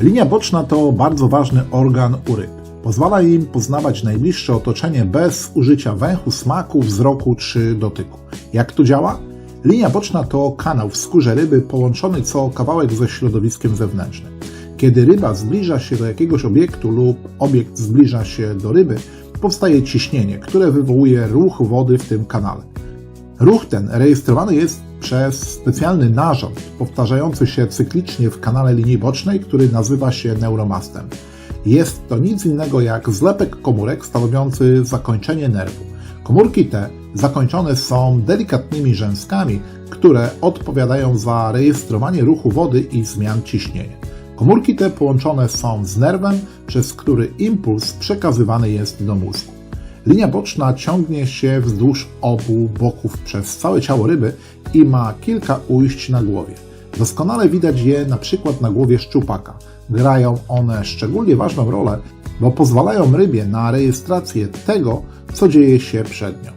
Linia boczna to bardzo ważny organ u ryb. Pozwala im poznawać najbliższe otoczenie bez użycia węchu, smaku, wzroku czy dotyku. Jak to działa? Linia boczna to kanał w skórze ryby połączony co kawałek ze środowiskiem zewnętrznym. Kiedy ryba zbliża się do jakiegoś obiektu lub obiekt zbliża się do ryby, powstaje ciśnienie, które wywołuje ruch wody w tym kanale. Ruch ten rejestrowany jest przez specjalny narząd powtarzający się cyklicznie w kanale linii bocznej, który nazywa się neuromastem. Jest to nic innego jak zlepek komórek stanowiący zakończenie nerwu. Komórki te zakończone są delikatnymi rzęskami, które odpowiadają za rejestrowanie ruchu wody i zmian ciśnienia. Komórki te połączone są z nerwem, przez który impuls przekazywany jest do mózgu. Linia boczna ciągnie się wzdłuż obu boków przez całe ciało ryby i ma kilka ujść na głowie. Doskonale widać je na przykład na głowie szczupaka. Grają one szczególnie ważną rolę, bo pozwalają rybie na rejestrację tego, co dzieje się przed nią.